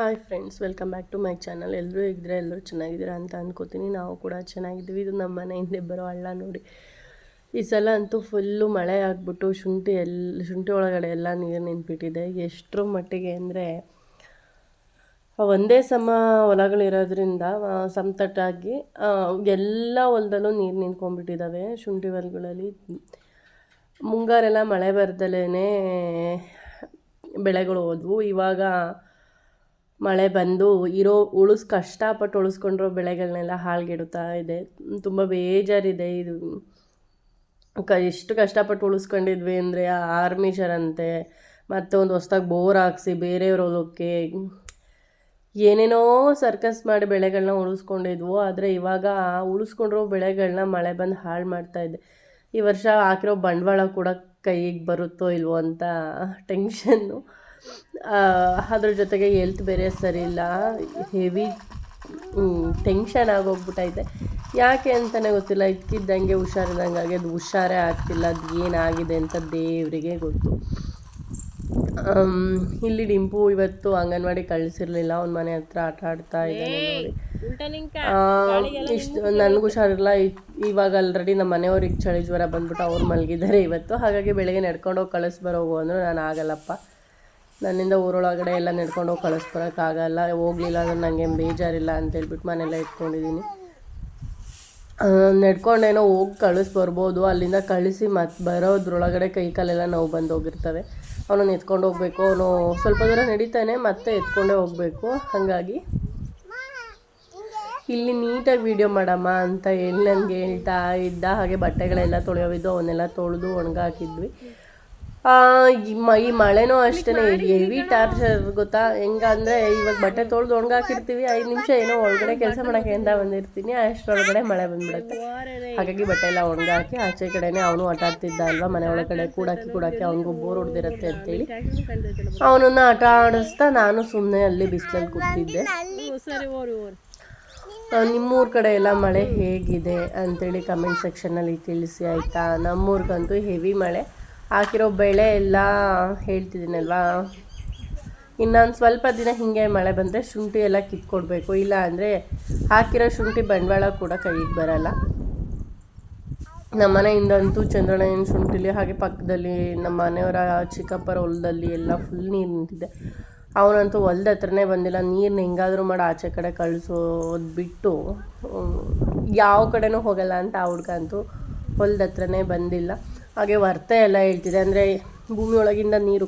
Hi friends welcome back to my channel ಎಲ್ಲರೂ ಹೇಗಿದ್ರೆ ಎಲ್ಲರೂ ಚೆನ್ನಾಗಿದ್ದೀರಾ ಅಂತ ಅಂದ್ಕೋತೀನಿ ನಾವು ಕೂಡ ಚೆನ್ನಾಗಿದ್ದೀವಿ. ಇದು ನಮ್ಮ ಮನೆ ಹಿಂದೆ ಬರೋ ಹಳ್ಳ ನೋಡಿ. ಈ ಸಲ ಅಂತೂ ಫುಲ್ಲು ಮಳೆ ಆಗಿಬಿಟ್ಟು ಶುಂಠಿ ಎಲ್ಲ ಶುಂಠಿ ಒಳಗಡೆ ಎಲ್ಲ ನೀರು ನಿಂತ್ಬಿಟ್ಟಿದೆ. ಎಷ್ಟರ ಮಟ್ಟಿಗೆ ಅಂದರೆ, ಒಂದೇ ಸಮ ಹೊಲಗಳಿರೋದ್ರಿಂದ ಸಮತಟ್ಟಾಗಿ ಎಲ್ಲ ಹೊಲದಲ್ಲೂ ನೀರು ನಿಂತ್ಕೊಂಡ್ಬಿಟ್ಟಿದ್ದಾವೆ ಶುಂಠಿ ಹೊಲಗಳಲ್ಲಿ. ಮುಂಗಾರೆಲ್ಲ ಮಳೆ ಬರ್ದಲೇ ಬೆಳೆಗಳು ಹೋದ್ವು. ಇವಾಗ ಮಳೆ ಬಂದು ಇರೋ ಉಳಿಸ್, ಕಷ್ಟಪಟ್ಟು ಉಳಿಸ್ಕೊಂಡಿರೋ ಬೆಳೆಗಳನ್ನೆಲ್ಲ ಹಾಳ್ಗೆಡುತ್ತಾ ಇದೆ. ತುಂಬ ಬೇಜಾರಿದೆ ಇದು. ಕ, ಎಷ್ಟು ಕಷ್ಟಪಟ್ಟು ಉಳಿಸ್ಕೊಂಡಿದ್ವಿ ಅಂದರೆ ಆರ್ಮಿಷರ್ ಅಂತೆ, ಮತ್ತೆ ಒಂದು ಹೊಸ್ದಾಗಿ ಬೋರ್ ಹಾಕ್ಸಿ ಬೇರೆಯವ್ರ ಹೊಲಕ್ಕೆ. ಏನೇನೋ ಸರ್ಕಸ್ ಮಾಡಿ ಬೆಳೆಗಳನ್ನ ಉಳಿಸ್ಕೊಂಡಿದ್ವು, ಆದರೆ ಇವಾಗ ಉಳಿಸ್ಕೊಂಡಿರೋ ಬೆಳೆಗಳನ್ನ ಮಳೆ ಬಂದು ಹಾಳು ಇದೆ. ಈ ವರ್ಷ ಹಾಕಿರೋ ಬಂಡವಾಳ ಕೂಡ ಕೈಗೆ ಬರುತ್ತೋ ಇಲ್ವೋ ಅಂತ ಟೆನ್ಷನ್ನು ಅದ್ರ ಜೊತೆಗೆ ಹೆಲ್ತ್ ಬೇರೆ ಸರಿ ಇಲ್ಲ ಹೆವಿ ಟೆನ್ಷನ್ ಆಗೋಗ್ಬಿಟ್ಟೈತೆ ಯಾಕೆ ಅಂತಲೇ ಗೊತ್ತಿಲ್ಲ ಇದ್ಕಿದ್ದಂಗೆ ಹುಷಾರಿದಂಗೆ ಆಗಿ ಅದು ಹುಷಾರೇ ಆಗ್ತಿಲ್ಲ ಅದು ಏನಾಗಿದೆ ಅಂತ ದೇವರಿಗೆ ಗೊತ್ತು. ಇಲ್ಲಿ ಡಿಂಪು ಇವತ್ತು ಅಂಗನವಾಡಿ ಕಳಿಸಿರ್ಲಿಲ್ಲ ಅವ್ನ ಮನೆ ಹತ್ರ ಆಟ ಆಡ್ತಾ ಇದ್ದಾನೆ ನೋಡಿ. ಇಷ್ಟು ನನಗೂ ಹುಷಾರಿಲ್ಲ ಇವಾಗ ಆಲ್ರೆಡಿ ನಮ್ಮ ಮನೆಯವ್ರಿಗೆ ಚಳಿ ಜ್ವರ ಬಂದ್ಬಿಟ್ಟು ಅವ್ರು ಮಲಗಿದ್ದಾರೆ ಇವತ್ತು ಹಾಗಾಗಿ ಬೆಳಗ್ಗೆ ನಡ್ಕೊಂಡೋಗಿ ಕಳಿಸ್ಬರೋಗು ಅಂದರು ನಾನು ಆಗಲ್ಲಪ್ಪ. ನನ್ನಿಂದ ಊರೊಳಗಡೆ ಎಲ್ಲ ನಡ್ಕೊಂಡೋಗಿ ಕಳಿಸ್ಬರೋಕ್ಕಾಗಲ್ಲ ಹೋಗ್ಲಿಲ್ಲ ಅಂದ್ರೆ ನನಗೆ ಬೇಜಾರಿಲ್ಲ ಅಂತ ಹೇಳ್ಬಿಟ್ಟು ಮನೆಯಲ್ಲ ಇಟ್ಕೊಂಡಿದ್ದೀನಿ. ನಡ್ಕೊಂಡೇನೋ ಹೋಗಿ ಕಳಿಸಿ ಬರ್ಬೋದು. ಅಲ್ಲಿಂದ ಕಳಿಸಿ ಮತ್ತೆ ಬರೋದ್ರೊಳಗಡೆ ಕೈ ಕಾಲೆಲ್ಲ ನೋವು ಬಂದು ಹೋಗಿರ್ತವೆ. ಅವನನ್ನು ಎತ್ಕೊಂಡು ಹೋಗಬೇಕು. ಅವನು ಸ್ವಲ್ಪ ದೂರ ನಡೀತಾನೆ, ಮತ್ತೆ ಎತ್ಕೊಂಡೇ ಹೋಗಬೇಕು. ಹಾಗಾಗಿ ಇಲ್ಲಿ ನೀಟಾಗಿ ವೀಡಿಯೋ ಮಾಡಮ್ಮ ಅಂತ ಹೇಳಿ ನನಗೆ ಹೇಳ್ತಾ ಇದ್ದ. ಹಾಗೆ ಬಟ್ಟೆಗಳೆಲ್ಲ ತೊಳೆಯೋವಿದ್ದು, ಅವನ್ನೆಲ್ಲ ತೊಳೆದು ಒಣಗಾಕಿದ್ವಿ. ಈ ಮಳೆನೂ ಅಷ್ಟೇ ಹೆವಿ ಟಾರ್ಚರ್ ಗೊತ್ತಾ? ಹೆಂಗಂದ್ರೆ ಇವಾಗ ಬಟ್ಟೆ ತೊಳೆದು ಒಣಗಾಕಿರ್ತೀವಿ, ಐದು ನಿಮಿಷ ಏನೋ ಒಳಗಡೆ ಕೆಲಸ ಮಾಡೋಕ್ಕೆ ಅಂತ ಬಂದಿರ್ತೀನಿ, ಅಷ್ಟರೊಳಗಡೆ ಮಳೆ ಬಂದ್ಬಿಡುತ್ತೆ. ಹಾಗಾಗಿ ಬಟ್ಟೆ ಎಲ್ಲ ಒಣಗಾಕಿ, ಆಚೆ ಕಡೆನೇ ಅವನು ಆಟ ಆಡ್ತಿದ್ದ ಅಲ್ವಾ ಮನೆ ಒಳಗಡೆ ಕೂಡಾಕಿ ಕೂಡಾಕಿ ಅವನಿಗೂ ಬೋರ್ ಹೊಡೆದಿರುತ್ತೆ ಅಂತೇಳಿ. ಅವನನ್ನ ಆಟ ಆಡಿಸ್ತಾ ನಾನು ಸುಮ್ಮನೆ ಅಲ್ಲಿ ಬಿಸಿಲಲ್ಲಿ ಕೂತಿದ್ದೆ. ನಿಮ್ಮೂರ ಕಡೆ ಎಲ್ಲ ಮಳೆ ಹೇಗಿದೆ ಅಂತೇಳಿ ಕಮೆಂಟ್ ಸೆಕ್ಷನಲ್ಲಿ ತಿಳಿಸಿ, ಆಯಿತಾ? ನಮ್ಮೂರ್ಗಂತೂ ಹೆವಿ ಮಳೆ. ಹಾಕಿರೋ ಬೆಳೆ ಎಲ್ಲ ಹೇಳ್ತಿದ್ದೀನಲ್ವಾ? ಇನ್ನೊಂದು ಸ್ವಲ್ಪ ದಿನ ಹಿಂಗೆ ಮಳೆ ಬಂದರೆ ಶುಂಠಿ ಎಲ್ಲ ಕಿತ್ಕೊಡ್ಬೇಕು. ಇಲ್ಲ ಅಂದರೆ ಹಾಕಿರೋ ಶುಂಠಿ ಬಂಡವಾಳ ಕೂಡ ಕೈಗೆ ಬರಲ್ಲ. ನಮ್ಮ ಮನೆಯಿಂದಂತೂ ಚಂದ್ರಣ್ಣನ ಶುಂಠಿಲಿ ಹಾಗೆ ಪಕ್ಕದಲ್ಲಿ ನಮ್ಮ ಮನೆಯವರ ಚಿಕ್ಕಪ್ಪರ ಹೊಲದಲ್ಲಿ ಎಲ್ಲ ಫುಲ್ ನೀರು ನಿಂತಿದೆ. ಅವನಂತೂ ಹೊಲ್ದ ಹತ್ರನೇ ಬಂದಿಲ್ಲ. ನೀರನ್ನ ಹೆಂಗಾದರೂ ಮಾಡಿ ಆಚೆ ಕಡೆ ಕಳಿಸೋದು ಬಿಟ್ಟು ಯಾವ ಕಡೆನೂ ಹೋಗಲ್ಲ ಅಂತ ಆ ಹುಡ್ಗ ಅಂತೂ ಹೊಲ್ದ ಹತ್ರನೇ ಬಂದಿಲ್ಲ. ಹಾಗೆ ವರ್ತೆ ಎಲ್ಲ ಹೇಳ್ತಿದೆ. ಅಂದರೆ ಭೂಮಿ ಒಳಗಿಂದ ನೀರು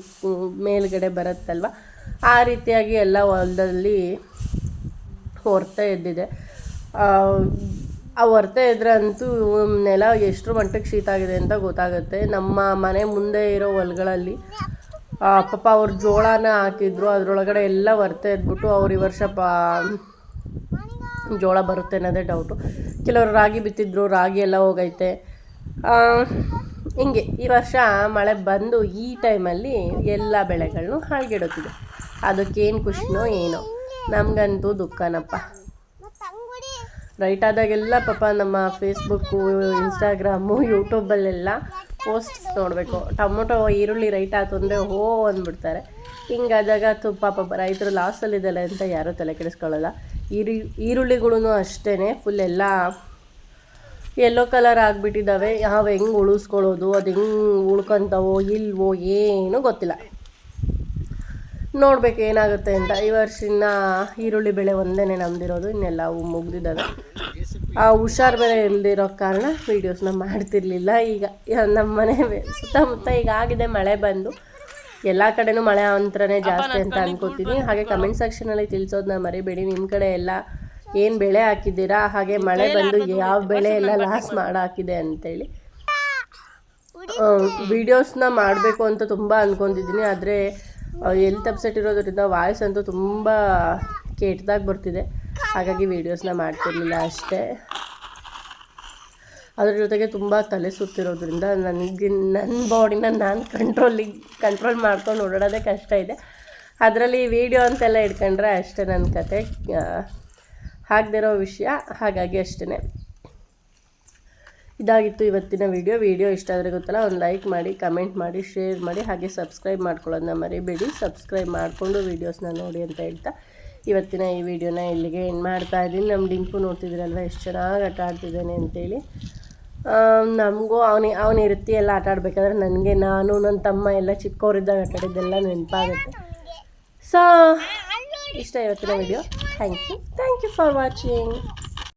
ಮೇಲುಗಡೆ ಬರುತ್ತಲ್ವ? ಆ ರೀತಿಯಾಗಿ ಎಲ್ಲ ಹೊಲದಲ್ಲಿ ಹೊರ್ತಾ ಎದ್ದಿದೆ. ಆ, ಆ ಎದ್ರೆ ಅಂತೂ ನೆಲ ಎಷ್ಟರ ಮಟ್ಟಕ್ಕೆ ಶೀತ ಆಗಿದೆ ಅಂತ ಗೊತ್ತಾಗುತ್ತೆ. ನಮ್ಮ ಮನೆ ಮುಂದೆ ಇರೋ ಹೊಲಗಳಲ್ಲಿ ಪಾಪ ಅವ್ರು ಜೋಳನ ಹಾಕಿದ್ರು. ಅದರೊಳಗಡೆ ಎಲ್ಲ ವರ್ತೆ ಎದ್ಬಿಟ್ಟು ಅವ್ರು ಈ ವರ್ಷ ಪಾ ಜೋಳ ಬರುತ್ತೆ ಅನ್ನೋದೇ ಡೌಟು ಕೆಲವರು ರಾಗಿ ಬಿತ್ತಿದ್ರು ರಾಗಿ ಎಲ್ಲ ಹೋಗೈತೆ. ಹಿಂಗೆ ಈ ವರ್ಷ ಮಳೆ ಬಂದು ಈ ಟೈಮಲ್ಲಿ ಎಲ್ಲ ಬೆಳೆಗಳನ್ನು ಹಾಳ್ಗೆಡುತ್ತಿದೆ ಅದಕ್ಕೇನು ಖುಷಿನೋ ಏನೋ. ನಮಗಂತೂ ದುಃಖನಪ್ಪ. ರೈಟ್ ಆದಾಗೆಲ್ಲ ಪಾಪ ನಮ್ಮ ಫೇಸ್ಬುಕ್ಕು ಇನ್ಸ್ಟಾಗ್ರಾಮು ಯೂಟ್ಯೂಬಲ್ಲೆಲ್ಲ ಪೋಸ್ಟ್ ನೋಡಬೇಕು. ಟೊಮೊಟೊ, ಈರುಳ್ಳಿ ರೈಟ್ ಆಯ್ತು ಅಂದರೆ ಹೋ ಅಂದ್ಬಿಡ್ತಾರೆ. ಹಿಂಗಾದಾಗ ತುಪ್ಪ ಪಾಪ ರೈತರು ಲಾಸಲ್ಲಿದ್ದಾರೆ ಅಂತ ಯಾರೂ ತಲೆ ಕೆಡಿಸ್ಕೊಳ್ಳಲ್ಲ. ಈರು ಈರುಳ್ಳಿಗಳೂ ಅಷ್ಟೇ ಫುಲ್ ಎಲ್ಲ ಯೆಲ್ಲೋ ಕಲರ್ ಆಗಿಬಿಟ್ಟಿದ್ದಾವೆ ಯಾವ ಹೆಂಗೆ ಉಳಿಸ್ಕೊಳ್ಳೋದು ಅದು ಹೆಂಗೆ ಉಳ್ಕೊತಾವೋ ಇಲ್ವೋ ಏನೂ ಗೊತ್ತಿಲ್ಲ. ನೋಡ್ಬೇಕು ಏನಾಗುತ್ತೆ ಅಂತ. ಈ ವರ್ಷ ಇನ್ನ ಈರುಳ್ಳಿ ಬೆಳೆ ಒಂದೇ ನಮ್ದಿರೋದು. ಇನ್ನೆಲ್ಲ ಮುಗ್ದಿದ್ದಾವೆ. ಆ ಹುಷಾರು ಬೆಳೆ ಇಲ್ದಿರೋ ಕಾರಣ ವೀಡಿಯೋಸ್ನ ಮಾಡ್ತಿರ್ಲಿಲ್ಲ. ಈಗ ನಮ್ಮ ಮನೆ ಸುತ್ತಮುತ್ತ ಈಗ ಆಗಿದೆ ಮಳೆ ಬಂದು. ಎಲ್ಲ ಕಡೆನೂ ಮಳೆ ಅಂತರನೇ ಜಾಸ್ತಿ ಅಂತ ಅನ್ಕೋತೀನಿ. ಹಾಗೆ ಕಮೆಂಟ್ ಸೆಕ್ಷನಲ್ಲಿ ತಿಳಿಸೋದನ್ನ ಮರಿಬೇಡಿ. ನಿಮ್ಮ ಕಡೆ ಎಲ್ಲ ಏನು ಬೆಳೆ ಹಾಕಿದ್ದೀರಾ? ಹಾಗೆ ಮಳೆ ಬಂದು ಯಾವ ಬೆಳೆ ಎಲ್ಲ ಲಾಸ್ ಮಾಡಾಕಿದೆ ಅಂತೇಳಿ. ವಿಡಿಯೋಸ್ನ ಮಾಡಬೇಕು ಅಂತ ತುಂಬ ಅಂದ್ಕೊಂಡಿದ್ದೀನಿ ಆದರೆ ಎಲ್ಲಿ ಅಪ್ಸೆಟ್ ಇರೋದ್ರಿಂದ ವಾಯ್ಸ್ ಅಂತೂ ತುಂಬ ಕೆಟ್ಟದಾಗಿ ಬರ್ತಿದೆ. ಹಾಗಾಗಿ ವೀಡಿಯೋಸ್ನ ಮಾಡ್ತಿರ್ಲಿಲ್ಲ ಅಷ್ಟೇ. ಅದ್ರ ಜೊತೆಗೆ ತುಂಬ ತಲೆ ಸುತ್ತಿರೋದ್ರಿಂದ ನನಗೆ ನನ್ನ ಬಾಡಿನ ನಾನು ಕಂಟ್ರೋಲಿಗೆ ಕಂಟ್ರೋಲ್ ಮಾಡ್ಕೊಂಡು ಓಡಾಡೋದೇ ಕಷ್ಟ ಇದೆ. ಅದರಲ್ಲಿ ವೀಡಿಯೋ ಅಂತೆಲ್ಲ ಇಟ್ಕೊಂಡ್ರೆ ಅಷ್ಟೇ ನನ್ನ ಕತೆ. ಆಗದಿರೋ ವಿಷಯ, ಹಾಗಾಗಿ ಅಷ್ಟೇ ಇದಾಗಿತ್ತು ಇವತ್ತಿನ ವಿಡಿಯೋ. ವಿಡಿಯೋ ಇಷ್ಟ ಆದರೆ ಗೊತ್ತಲ್ಲ, ಒಂದು ಲೈಕ್ ಮಾಡಿ, ಕಮೆಂಟ್ ಮಾಡಿ, ಶೇರ್ ಮಾಡಿ, ಹಾಗೆ ಸಬ್ಸ್ಕ್ರೈಬ್ ಮಾಡ್ಕೊಳ್ಳೋದನ್ನ ಮರಿಬೇಡಿ. ಸಬ್ಸ್ಕ್ರೈಬ್ ಮಾಡಿಕೊಂಡು ವೀಡಿಯೋಸ್ನ ನೋಡಿ ಅಂತ ಹೇಳ್ತಾ, ಇವತ್ತಿನ ಈ ವಿಡಿಯೋನ ಇಲ್ಲಿಗೆ ಏನು ಮಾಡ್ತಾ ಇದ್ದೀನಿ. ನಮ್ಮ ಡಿಂಪು ನೋಡ್ತಿದ್ರಲ್ವ ಎಷ್ಟು ಚೆನ್ನಾಗಿ ಆಟ ಆಡ್ತಿದ್ದಾನೆ ಅಂತೇಳಿ. ನಮಗೂ ಅವನಿ, ಅವನ ರೀತಿ ಎಲ್ಲ ಆಟ ಆಡಬೇಕಾದ್ರೆ ನನಗೆ ನಾನು ನನ್ನ ತಮ್ಮ ಎಲ್ಲ ಚಿಕ್ಕವರಿದ್ದಾಗ ಆಟ ಆಡಿದ್ದೆಲ್ಲ ನೆನಪಾಗುತ್ತೆ. ಸೊ ಇಷ್ಟ ಇವತ್ತಿನ video thank you thank you for watching